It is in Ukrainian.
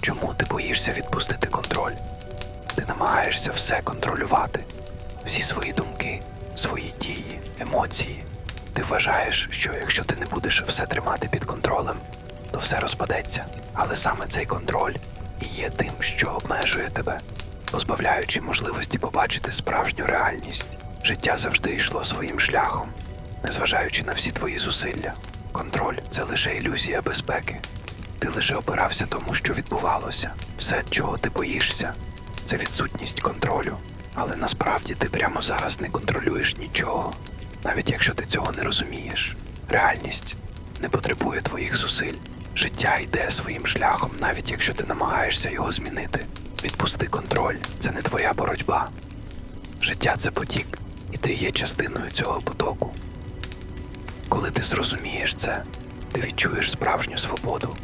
Чому ти боїшся відпустити контроль? Ти намагаєшся все контролювати, всі свої думки, свої дії, емоції. Ти вважаєш, що якщо ти не будеш все тримати під контролем, то все розпадеться. Але саме цей контроль і є тим, що обмежує тебе, позбавляючи можливості побачити справжню реальність. Життя завжди йшло своїм шляхом, незважаючи на всі твої зусилля. Контроль це лише ілюзія безпеки. Ти лише опирався тому, що відбувалося. Все, чого ти боїшся, це відсутність контролю. Але насправді ти прямо зараз не контролюєш нічого, навіть якщо ти цього не розумієш. Реальність не потребує твоїх зусиль. Життя йде своїм шляхом, навіть якщо ти намагаєшся його змінити. Відпусти контроль, це не твоя боротьба. Життя це потік, і ти є частиною цього потоку. Ти зрозумієш це, ти відчуєш справжню свободу,